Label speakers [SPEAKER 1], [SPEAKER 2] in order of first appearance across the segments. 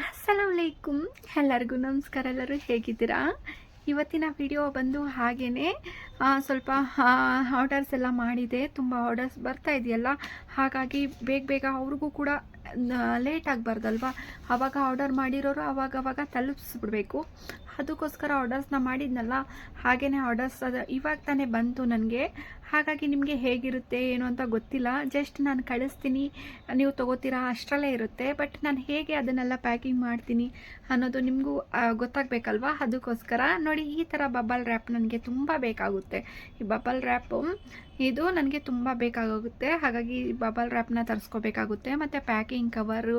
[SPEAKER 1] ಅಸ್ಸಲಾಮಲೈಕುಮ್ ಎಲ್ಲರಿಗೂ ನಮಸ್ಕಾರ, ಎಲ್ಲರೂ ಹೇಗಿದ್ದೀರಾ? ಇವತ್ತಿನ ವಿಡಿಯೋ ಬಂದು ಹಾಗೇ ಸ್ವಲ್ಪ ಆರ್ಡರ್ಸ್ ಎಲ್ಲ ಮಾಡಿದೆ. ತುಂಬ ಆರ್ಡರ್ಸ್ ಬರ್ತಾ ಇದೆಯಲ್ಲ? ಹಾಗಾಗಿ ಬೇಗ ಬೇಗ ಅವ್ರಿಗೂ ಕೂಡ ಲೇಟ್ ಆಗಬಾರ್ದಲ್ವ? ಆವಾಗ ಆರ್ಡರ್ ಮಾಡಿರೋರು ಅವಾಗ ಅವಾಗ ತಲುಪಿಸ್ಬಿಡ್ಬೇಕು. ಅದಕ್ಕೋಸ್ಕರ ಆರ್ಡರ್ಸ್ನ ಮಾಡಿದ್ನಲ್ಲ? ಹಾಗೆಯೇ ಆರ್ಡರ್ಸ್ ಅದು ಇವಾಗ ತಾನೇ ಬಂತು ನನಗೆ. ಹಾಗಾಗಿ ನಿಮಗೆ ಹೇಗಿರುತ್ತೆ, ಏನು ಅಂತ ಗೊತ್ತಿಲ್ಲ. ಜಸ್ಟ್ ನಾನು ಕಳಿಸ್ತೀನಿ. ನೀವು ತೊಗೋತೀರಾ ಅಷ್ಟರಲ್ಲೇ ಇರುತ್ತೆ. ಬಟ್ ನಾನು ಹೇಗೆ ಅದನ್ನೆಲ್ಲ ಪ್ಯಾಕಿಂಗ್ ಮಾಡ್ತೀನಿ ಅನ್ನೋದು ನಿಮಗೂ ಗೊತ್ತಾಗಬೇಕಲ್ವಾ? ಅದಕ್ಕೋಸ್ಕರ ನೋಡಿ, ಈ ಥರ ಬಬಲ್ ರ್ಯಾಪ್ ನನಗೆ ತುಂಬ ಬೇಕಾಗುತ್ತೆ. ಈ ಬಬಲ್ ರ್ಯಾಪು ಇದು ನನಗೆ ತುಂಬ ಬೇಕಾಗುತ್ತೆ. ಹಾಗಾಗಿ ಬಬಲ್ ರ್ಯಾಪ್ನ ತರಿಸ್ಕೋಬೇಕಾಗುತ್ತೆ. ಮತ್ತು ಪ್ಯಾಕಿಂಗ್ ಕವರು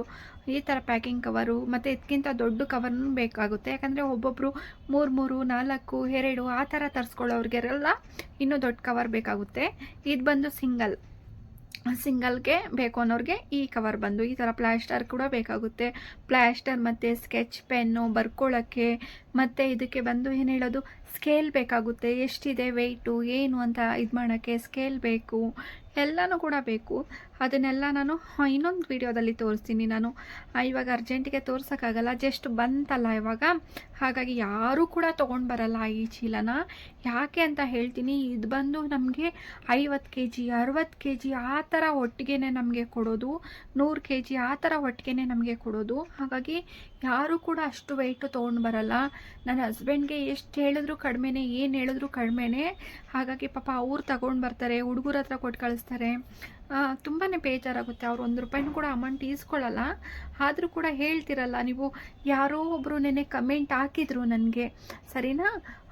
[SPEAKER 1] ಈ ಥರ ಪ್ಯಾಕಿಂಗ್ ಕವರು ಮತ್ತು ಇದಕ್ಕಿಂತ ದೊಡ್ಡ ಕವರ್ನೂ ಬೇಕಾಗುತ್ತೆ. ಯಾಕಂದರೆ ಒಬ್ಬೊಬ್ಬರು ಮೂರು ಮೂರು, ನಾಲ್ಕು, ಎರಡು, ಆ ಥರ ತರಿಸ್ಕೊಳ್ಳೋರಿಗೆಲ್ಲ ಇನ್ನೂ ದೊಡ್ಡ ಕವರ್ ಬೇಕಾಗುತ್ತೆ. ಇದು ಬಂದು ಸಿಂಗಲ್ ಸಿಂಗಲ್ಗೆ ಬೇಕು ಅನ್ನೋರಿಗೆ ಈ ಕವರ್ ಬಂದು ಈ ಥರ ಪ್ಲಾಸ್ಟರ್ ಕೂಡ ಬೇಕಾಗುತ್ತೆ. ಪ್ಲಾಸ್ಟರ್ ಮತ್ತು ಸ್ಕೆಚ್ ಪೆನ್ನು ಬರ್ಕೊಳ್ಳೋಕ್ಕೆ ಮತ್ತು ಇದಕ್ಕೆ ಬಂದು ಏನು ಹೇಳೋದು? ಸ್ಕೇಲ್ ಬೇಕಾಗುತ್ತೆ. ಎಷ್ಟಿದೆ ವೆಯ್ಟು ಏನು ಅಂತ ಇದು ಮಾಡೋಕ್ಕೆ ಸ್ಕೇಲ್ ಬೇಕು. ಎಲ್ಲನೂ ಕೂಡ ಬೇಕು. ಅದನ್ನೆಲ್ಲ ನಾನು ಇನ್ನೊಂದು ವಿಡಿಯೋದಲ್ಲಿ ತೋರಿಸ್ತೀನಿ ನಾನು. ಇವಾಗ ಅರ್ಜೆಂಟಿಗೆ ತೋರ್ಸೋಕ್ಕಾಗಲ್ಲ. ಜಸ್ಟ್ ಬಂತಲ್ಲ ಇವಾಗ. ಹಾಗಾಗಿ ಯಾರೂ ಕೂಡ ತೊಗೊಂಡು ಬರಲ್ಲ ಈ ಚೀಲನ. ಯಾಕೆ ಅಂತ ಹೇಳ್ತೀನಿ. ಇದು ಬಂದು ನಮಗೆ ಐವತ್ತು ಕೆ ಜಿ ಅರವತ್ತು ಕೆ ಜಿ ಆ ಥರ ಒಟ್ಟಿಗೆ ನಮಗೆ ಕೊಡೋದು. ನೂರು ಕೆ ಜಿ ಆ ಥರ ಒಟ್ಟಿಗೆ ನಮಗೆ ಕೊಡೋದು. ಹಾಗಾಗಿ ಯಾರೂ ಕೂಡ ಅಷ್ಟು ವೆಯ್ಟು ತೊಗೊಂಡು ಬರಲ್ಲ. ನನ್ನ ಹಸ್ಬೆಂಡ್ಗೆ ಎಷ್ಟು ಹೇಳಿದ್ರು ಕಡಿಮೆನೇ, ಏನು ಹೇಳಿದ್ರು ಕಡಿಮೆನೇ. ಹಾಗಾಗಿ ಪಾಪ ಅವ್ರು ತಗೊಂಡು ಬರ್ತಾರೆ, ಹುಡುಗರ ಹತ್ರ ಕೊಟ್ಟು ಕಳಿಸ್ತಾರೆ. ತುಂಬಾ ಬೇಜಾರಾಗುತ್ತೆ. ಅವ್ರು ಒಂದು ರೂಪಾಯಿನೂ ಕೂಡ ಅಮೌಂಟ್ ಈಸ್ಕೊಳ್ಳಲ್ಲ ಆದರೂ ಕೂಡ ಹೇಳ್ತಿರಲ್ಲ ನೀವು, ಯಾರೋ ಒಬ್ಬರು ನೆನೆ ಕಮೆಂಟ್ ಹಾಕಿದ್ರು ನನಗೆ. ಸರಿನಾ?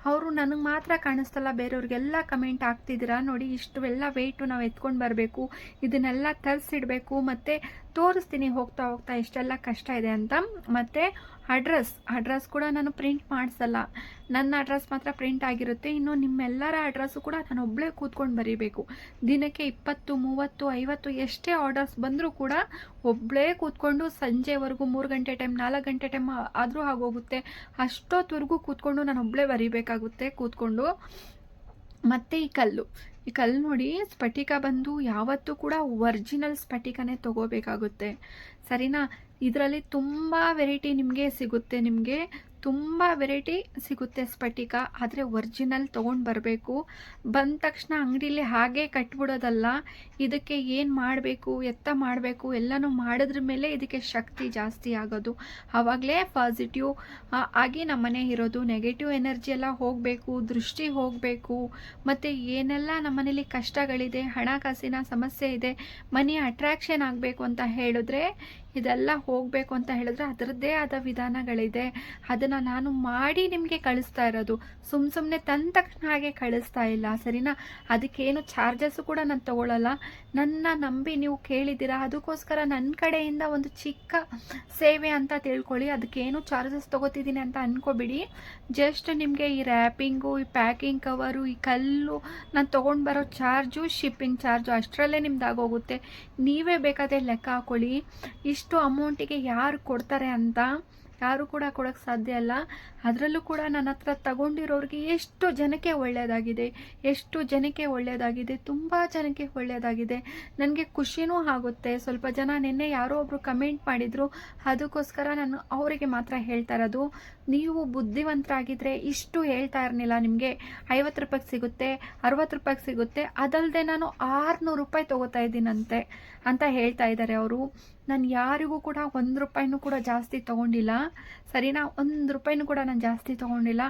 [SPEAKER 1] ಅವರು ನನಗೆ ಮಾತ್ರ ಕಾಣಿಸ್ತಲ್ಲ, ಬೇರೆಯವ್ರಿಗೆಲ್ಲ ಕಮೆಂಟ್ ಆಗ್ತಿದ್ದೀರಾ ನೋಡಿ ಇಷ್ಟು ಎಲ್ಲ ವೆಯ್ಟು ನಾವು ಎತ್ಕೊಂಡು ಬರಬೇಕು, ಇದನ್ನೆಲ್ಲ ತರಿಸಿಡಬೇಕು, ಮತ್ತು ತೋರಿಸ್ತೀನಿ ಹೋಗ್ತಾ ಹೋಗ್ತಾ ಇಷ್ಟೆಲ್ಲ ಕಷ್ಟ ಇದೆ ಅಂತ. ಮತ್ತು ಅಡ್ರೆಸ್ ಅಡ್ರೆಸ್ ಕೂಡ ನಾನು ಪ್ರಿಂಟ್ ಮಾಡಿಸಲ್ಲ. ನನ್ನ ಅಡ್ರೆಸ್ ಮಾತ್ರ ಪ್ರಿಂಟ್ ಆಗಿರುತ್ತೆ. ಇನ್ನು ನಿಮ್ಮೆಲ್ಲರ ಅಡ್ರೆಸ್ಸು ಕೂಡ ನಾನು ಒಬ್ಬಳೇ ಕೂತ್ಕೊಂಡು ಬರೀಬೇಕು. ದಿನಕ್ಕೆ ಇಪ್ಪತ್ತು, ಮೂವತ್ತು, ಐವತ್ತು ಎಷ್ಟೇ ಆರ್ಡರ್ಸ್ ಬಂದರೂ ಕೂಡ ಒಬ್ಬಳೇ ಕೂತ್ಕೊಂಡು ಸಂಜೆವರೆಗೂ ಮೂರು ಗಂಟೆ ಟೈಮ್ ನಾಲ್ಕು ಗಂಟೆ ಟೈಮ್ ಆದರೂ ಆಗೋಗುತ್ತೆ. ಅಷ್ಟೊತ್ತವರೆಗೂ ಕೂತ್ಕೊಂಡು ನಾನು ಒಬ್ಬಳೇ ಬರೀಬೇಕಾಗುತ್ತೆ ಕೂತ್ಕೊಂಡು. ಮತ್ತು ಈ ಕಲ್ಲು. ಈ ಕಲ್ಲು ನೋಡಿ, ಸ್ಫಟಿಕ ಬಂದು ಯಾವತ್ತೂ ಕೂಡ ಒರ್ಜಿನಲ್ ಸ್ಫಟಿಕನೇ ತಗೋಬೇಕಾಗುತ್ತೆ. ಸರಿನಾ? ಇದರಲ್ಲಿ ತುಂಬ ವೆರೈಟಿ ನಿಮಗೆ ಸಿಗುತ್ತೆ ನಿಮಗೆ. ತುಂಬ ವೆರೈಟಿ ಸಿಗುತ್ತೆ ಸ್ಫಟಿಕ, ಆದರೆ ಒರ್ಜಿನಲ್ ತೊಗೊಂಡು ಬರಬೇಕು. ಬಂದ ತಕ್ಷಣ ಅಂಗಡಿಲಿ ಹಾಗೆ ಕಟ್ಬಿಡೋದಲ್ಲ, ಇದಕ್ಕೆ ಏನು ಮಾಡಬೇಕು, ಎತ್ತ ಮಾಡಬೇಕು, ಎಲ್ಲನೂ ಮಾಡಿದ್ರ ಮೇಲೆ ಇದಕ್ಕೆ ಶಕ್ತಿ ಜಾಸ್ತಿ ಆಗೋದು. ಆವಾಗಲೇ ಪಾಸಿಟಿವ್ ಆಗಿ ನಮ್ಮನೆ ಇರೋದು. ನೆಗೆಟಿವ್ ಎನರ್ಜಿ ಎಲ್ಲ ಹೋಗಬೇಕು, ದೃಷ್ಟಿ ಹೋಗಬೇಕು. ಮತ್ತು ಏನೆಲ್ಲ ನಮ್ಮನೇಲಿ ಕಷ್ಟಗಳಿದೆ, ಹಣಕಾಸಿನ ಸಮಸ್ಯೆ ಇದೆ, ಮನಿ ಅಟ್ರಾಕ್ಷನ್ ಆಗಬೇಕು ಅಂತ ಹೇಳಿದ್ರೆ, ಇದೆಲ್ಲ ಹೋಗಬೇಕು ಅಂತ ಹೇಳಿದ್ರೆ ಅದರದ್ದೇ ಆದ ವಿಧಾನಗಳಿದೆ. ಅದನ್ನು ನಾನು ಮಾಡಿ ನಿಮಗೆ ಕಳಿಸ್ತಾ ಇರೋದು. ಸುಮ್ಮ ಸುಮ್ಮನೆ ತಂದ ತಕ್ಷಣ ಹಾಗೆ ಕಳಿಸ್ತಾ ಇಲ್ಲ, ಸರಿನಾ? ಅದಕ್ಕೇನು ಚಾರ್ಜಸ್ಸು ಕೂಡ ನಾನು ತೊಗೊಳ್ಳಲ್ಲ ನನ್ನ ನಂಬಿ ನೀವು ಕೇಳಿದ್ದೀರಾ? ಅದಕ್ಕೋಸ್ಕರ ನನ್ನ ಕಡೆಯಿಂದ ಒಂದು ಚಿಕ್ಕ ಸೇವೆ ಅಂತ ತಿಳ್ಕೊಳ್ಳಿ. ಅದಕ್ಕೇನು ಚಾರ್ಜಸ್ ತೊಗೋತಿದ್ದೀನಿ ಅಂತ ಅಂದ್ಕೋಬಿಡಿ ಜಸ್ಟ್ ನಿಮಗೆ ಈ ರ್ಯಾಪಿಂಗು ಈ ಪ್ಯಾಕಿಂಗ್ ಕವರು ಈ ಕಲ್ಲು ನಾನು ತೊಗೊಂಡು ಬರೋ ಚಾರ್ಜು ಶಿಪ್ಪಿಂಗ್ ಚಾರ್ಜು ಅಷ್ಟರಲ್ಲೇ ನಿಮ್ದಾಗೋಗುತ್ತೆ. ನೀವೇ ಬೇಕಾದರೆ ಲೆಕ್ಕ ಹಾಕೊಳ್ಳಿ. ಇಷ್ಟು ಅಮೌಂಟಿಗೆ ಯಾರು ಕೊಡ್ತಾರೆ ಅಂತ ಯಾರು ಕೂಡ ಕೊಡೋಕ್ಕೆ ಸಾಧ್ಯ ಅಲ್ಲ. ಅದರಲ್ಲೂ ಕೂಡ ನನ್ನ ಹತ್ರ ತಗೊಂಡಿರೋರಿಗೆ ಎಷ್ಟು ಜನಕ್ಕೆ ಒಳ್ಳೆಯದಾಗಿದೆ ಎಷ್ಟು ಜನಕ್ಕೆ ಒಳ್ಳೆಯದಾಗಿದೆ ತುಂಬ ಜನಕ್ಕೆ ಒಳ್ಳೆಯದಾಗಿದೆ ನನಗೆ ಖುಷಿನೂ ಆಗುತ್ತೆ. ಸ್ವಲ್ಪ ಜನ ನಿನ್ನೆ ಯಾರೋ ಒಬ್ಬರು ಕಮೆಂಟ್ ಮಾಡಿದರು. ಅದಕ್ಕೋಸ್ಕರ ನಾನು ಅವರಿಗೆ ಮಾತ್ರ ಹೇಳ್ತಾ ಇರೋದು. ನೀವು ಬುದ್ಧಿವಂತರಾಗಿದ್ರೆ ಇಷ್ಟು ಹೇಳ್ತಾ ಇರಲಿಲ್ಲ ನಿಮಗೆ. ಐವತ್ತು ರೂಪಾಯಿಗೆ ಸಿಗುತ್ತೆ, ಅರವತ್ತು ರೂಪಾಯಿಗೆ ಸಿಗುತ್ತೆ. ಅದಲ್ಲದೆ ನಾನು ಆರುನೂರು ರೂಪಾಯಿ ತಗೋತಾ ಇದ್ದೀನಂತೆ ಅಂತ ಹೇಳ್ತಾ ಇದ್ದಾರೆ ಅವರು. ನಾನು ಯಾರಿಗೂ ಕೂಡ ಒಂದು ರೂಪಾಯಿನೂ ಕೂಡ ಜಾಸ್ತಿ ತೊಗೊಂಡಿಲ್ಲ. ಸರಿನಾ? ಒಂದು ರೂಪಾಯಿನೂ ಕೂಡ ನಾನು ಜಾಸ್ತಿ ತೊಗೊಂಡಿಲ್ಲ.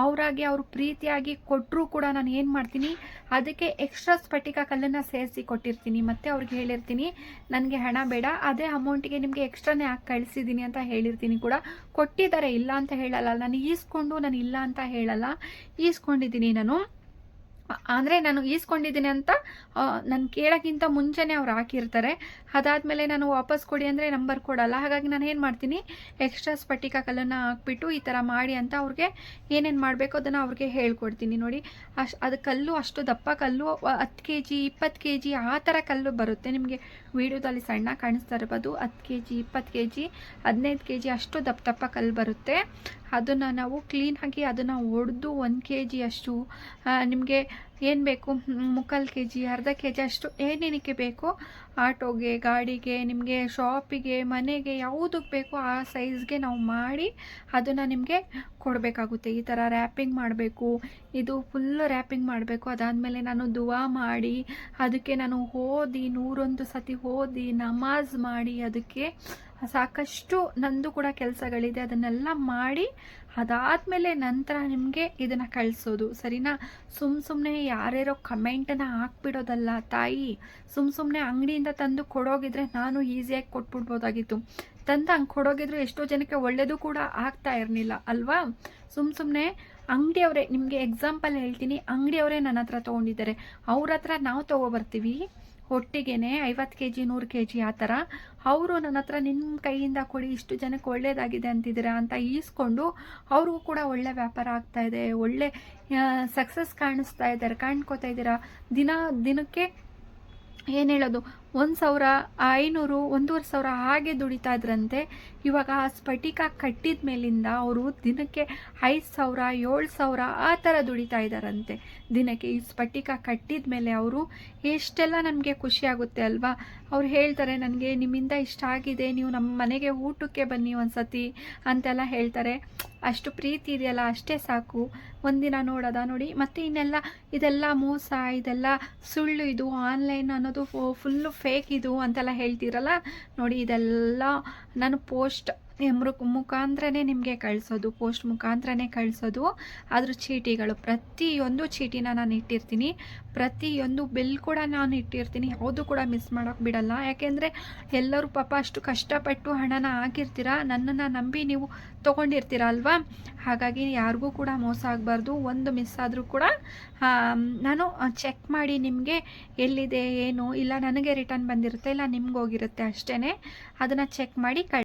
[SPEAKER 1] ಅವರಾಗಿ ಅವರು ಪ್ರೀತಿಯಾಗಿ ಕೊಟ್ಟರೂ ಕೂಡ ನಾನು ಏನು ಮಾಡ್ತೀನಿ? ಅದಕ್ಕೆ ಎಕ್ಸ್ಟ್ರಾ ಸ್ಫಟಿಕ ಕಲ್ಲನ್ನು ಸೇರಿಸಿ ಕೊಟ್ಟಿರ್ತೀನಿ. ಮತ್ತು ಅವ್ರಿಗೆ ಹೇಳಿರ್ತೀನಿ, ನನಗೆ ಹಣ ಬೇಡ. ಅದೇ ಅಮೌಂಟಿಗೆ ನಿಮಗೆ ಎಕ್ಸ್ಟ್ರಾನೇ ಹಾಕಿ ಕಳಿಸಿದ್ದೀನಿ ಅಂತ ಹೇಳಿರ್ತೀನಿ ಕೂಡ. ಕೊಟ್ಟಿದ್ದಾರೆ ಇಲ್ಲ ಅಂತ ಹೇಳಲ್ಲ. ನಾನು ಈಸ್ಕೊಂಡು ನಾನು ಇಲ್ಲ ಅಂತ ಹೇಳಲ್ಲ. ಈಸ್ಕೊಂಡಿದ್ದೀನಿ ನಾನು. ಅಂದರೆ ನಾನು ಈಸ್ಕೊಂಡಿದ್ದೀನಿ ಅಂತ ನಾನು ಕೇಳೋಕ್ಕಿಂತ ಮುಂಚೆನೇ ಅವ್ರು ಹಾಕಿರ್ತಾರೆ. ಅದಾದಮೇಲೆ ನಾನು ವಾಪಸ್ ಕೊಡಿ ಅಂದರೆ ನಂಬರ್ ಕೊಡಲ್ಲ. ಹಾಗಾಗಿ ನಾನು ಏನು ಮಾಡ್ತೀನಿ ಎಕ್ಸ್ಟ್ರಾ ಸ್ಫಟಿಕ ಕಲ್ಲನ್ನು ಹಾಕ್ಬಿಟ್ಟು ಈ ಥರ ಮಾಡಿ ಅಂತ ಅವ್ರಿಗೆ ಏನೇನು ಮಾಡಬೇಕು ಅದನ್ನು ಅವ್ರಿಗೆ ಹೇಳ್ಕೊಡ್ತೀನಿ ನೋಡಿ. ಅಷ್ಟು ಅದು ಕಲ್ಲು ಅಷ್ಟು ದಪ್ಪ ಕಲ್ಲು ಹತ್ತು ಕೆ ಜಿ ಇಪ್ಪತ್ತು ಕೆ ಜಿ ಆ ಥರ ಕಲ್ಲು ಬರುತ್ತೆ. ನಿಮಗೆ ವೀಡಿಯೋದಲ್ಲಿ ಸಣ್ಣ ಕಾಣಿಸ್ತಾ ಇರ್ಬೋದು. ಹತ್ತು ಕೆ ಜಿ ಇಪ್ಪತ್ತು ಕೆ ಜಿ ಹದಿನೈದು ಕೆ ಜಿ ಅಷ್ಟು ದಪ್ಪ ದಪ್ಪ ಕಲ್ಲು ಬರುತ್ತೆ. ಅದನ್ನು ನಾವು ಕ್ಲೀನಾಗಿ ಅದನ್ನು ಒಡೆದು ಒಂದು ಕೆ ಜಿಯಷ್ಟು ನಿಮಗೆ ಏನು ಬೇಕು? ಮುಕ್ಕಾಲು ಕೆ ಜಿ ಅರ್ಧ ಕೆ ಜಿ ಅಷ್ಟು ಏನೇನಕ್ಕೆ ಬೇಕೋ? ಆಟೋಗೆ, ಗಾಡಿಗೆ, ನಿಮಗೆ ಶಾಪಿಗೆ ಮನೆಗೆ ಯಾವುದಕ್ಕೆ ಬೇಕೋ ಆ ಸೈಜ್ಗೆ ನಾವು ಮಾಡಿ ಅದನ್ನು ನಿಮಗೆ ಕೊಡಬೇಕಾಗುತ್ತೆ. ಈ ಥರ ರ್ಯಾಪಿಂಗ್ ಮಾಡಬೇಕು. ಇದು ಫುಲ್ಲು ರ್ಯಾಪಿಂಗ್ ಮಾಡಬೇಕು. ಅದಾದಮೇಲೆ ನಾನು ದುವಾ ಮಾಡಿ, ಅದಕ್ಕೆ ನಾನು ಓದಿ ನೂರೊಂದು ಸತಿ ಓದಿ ನಮಾಜ್ ಮಾಡಿ, ಅದಕ್ಕೆ ಸಾಕಷ್ಟು ನಂದು ಕೂಡ ಕೆಲಸಗಳಿದೆ, ಅದನ್ನೆಲ್ಲ ಮಾಡಿ ಅದಾದಮೇಲೆ ನಂತರ ನಿಮಗೆ ಇದನ್ನು ಕಳಿಸೋದು. ಸರಿನಾ? ಸುಮ್ಮ ಸುಮ್ಮನೆ ಯಾರ್ಯಾರೋ ಕಮೆಂಟನ್ನು ಹಾಕ್ಬಿಡೋದಲ್ಲ ತಾಯಿ. ಸುಮ್ಮ ಸುಮ್ಮನೆ ಅಂಗಡಿಯಿಂದ ತಂದು ಕೊಡೋಗಿದ್ರೆ ನಾನು ಈಸಿಯಾಗಿ ಕೊಟ್ಬಿಡ್ಬೋದಾಗಿತ್ತು. ತಂದು ಹಂಗೆ ಕೊಡೋಗಿದ್ರು ಎಷ್ಟೋ ಜನಕ್ಕೆ ಒಳ್ಳೆಯದು ಕೂಡ ಆಗ್ತಾ ಇರಲಿಲ್ಲ, ಅಲ್ವಾ? ಸುಮ್ಮ ಸುಮ್ಮನೆ ಅಂಗಡಿಯವರೇ, ನಿಮಗೆ ಎಕ್ಸಾಂಪಲ್ ಹೇಳ್ತೀನಿ. ಅಂಗಡಿಯವರೇ ನನ್ನ ಹತ್ರ ತೊಗೊಂಡಿದ್ದಾರೆ. ಅವ್ರ ಹತ್ರ ನಾವು ತೊಗೊಬರ್ತೀವಿ. ಒಟ್ಟಿಗೆನೆ ಐವತ್ತು ಕೆ ಜಿ ನೂರು ಕೆ ಜಿ ಆ ಥರ. ಅವರು ನನ್ನ ಹತ್ರ ನಿಮ್ಮ ಕೈಯಿಂದ ಕೊಡಿ, ಇಷ್ಟು ಜನಕ್ಕೆ ಒಳ್ಳೇದಾಗಿದೆ ಅಂತಿದ್ದೀರಾ ಅಂತ ಈಸ್ಕೊಂಡು ಅವ್ರಿಗೂ ಕೂಡ ಒಳ್ಳೆ ವ್ಯಾಪಾರ ಆಗ್ತಾ ಇದೆ, ಒಳ್ಳೆ ಸಕ್ಸಸ್ ಕಾಣಿಸ್ತಾ ಇದ್ದಾರೆ. ಕಾಣ್ಕೋತಾ ಇದ್ದೀರಾ? ದಿನ, ದಿನಕ್ಕೆ ಏನು ಹೇಳೋದು? ಒಂದು ಸಾವಿರ, ಐನೂರು, ಒಂದೂವರೆ ಸಾವಿರ ಹಾಗೆ ದುಡಿತಾ ಇದ್ರಂತೆ. ಇವಾಗ ಆ ಸ್ಫಟಿಕ ಕಟ್ಟಿದ ಮೇಲಿಂದ ಅವರು ದಿನಕ್ಕೆ ಐದು ಸಾವಿರ, ಏಳು ಸಾವಿರ ಆ ಥರ ದುಡಿತಾ ಇದ್ದಾರಂತೆ. ದಿನಕ್ಕೆ ಈ ಸ್ಫಟಿಕ ಕಟ್ಟಿದ ಮೇಲೆ ಅವರು ಎಷ್ಟೆಲ್ಲ ನಮಗೆ ಖುಷಿಯಾಗುತ್ತೆ ಅಲ್ವಾ? ಅವ್ರು ಹೇಳ್ತಾರೆ, ನನಗೆ ನಿಮ್ಮಿಂದ ಇಷ್ಟ ಆಗಿದೆ, ನೀವು ನಮ್ಮ ಮನೆಗೆ ಊಟಕ್ಕೆ ಬನ್ನಿ ಒಂದ್ಸತಿ ಅಂತೆಲ್ಲ ಹೇಳ್ತಾರೆ. ಅಷ್ಟು ಪ್ರೀತಿ ಇದೆಯಲ್ಲ, ಅಷ್ಟೇ ಸಾಕು. ಒಂದಿನ ನೋಡೋದ ನೋಡಿ, ಮತ್ತು ಇನ್ನೆಲ್ಲ ಇದೆಲ್ಲ ಮೋಸ, ಇದೆಲ್ಲ ಸುಳ್ಳು, ಇದು ಆನ್ಲೈನ್ ಅನ್ನೋದು ಫುಲ್ಲು ಫೇಕ್ ಇದು ಅಂತೆಲ್ಲ ಹೇಳ್ತೀರಲ್ಲ? ನೋಡಿ ಇದೆಲ್ಲ ನಾನು ಪೋಸ್ಟ್ ಮುಖ ಮುಖಾಂತರನೇ ನಿಮಗೆ ಕಳಿಸೋದು, ಪೋಸ್ಟ್ ಮುಖಾಂತರನೇ ಕಳಿಸೋದು. ಅದ್ರ ಚೀಟಿಗಳು, ಪ್ರತಿಯೊಂದು ಚೀಟಿನ ನಾನು ಇಟ್ಟಿರ್ತೀನಿ. ಪ್ರತಿಯೊಂದು ಬಿಲ್ ಕೂಡ ನಾನು ಇಟ್ಟಿರ್ತೀನಿ. ಯಾವುದು ಕೂಡ ಮಿಸ್ ಮಾಡೋಕ್ಕೆ ಬಿಡಲ್ಲ. ಯಾಕೆಂದರೆ ಎಲ್ಲರೂ ಪಾಪ ಅಷ್ಟು ಕಷ್ಟಪಟ್ಟು ಹಣನ ಹಾಕಿರ್ತೀರ? ನನ್ನನ್ನು ನಂಬಿ ನೀವು ತೊಗೊಂಡಿರ್ತೀರ ಅಲ್ವಾ? ಹಾಗಾಗಿ ಯಾರಿಗೂ ಕೂಡ ಮೋಸ ಆಗಬಾರ್ದು. ಒಂದು ಮಿಸ್ ಆದರೂ ಕೂಡ ನಾನು ಚೆಕ್ ಮಾಡಿ ನಿಮಗೆ ಎಲ್ಲಿದೆ, ಏನು? ಇಲ್ಲ, ನನಗೆ ರಿಟರ್ನ್ ಬಂದಿರುತ್ತೆ, ಇಲ್ಲ, ನಿಮ್ಗೆ ಹೋಗಿರುತ್ತೆ ಅಷ್ಟೇ ಅದನ್ನು ಚೆಕ್ ಮಾಡಿ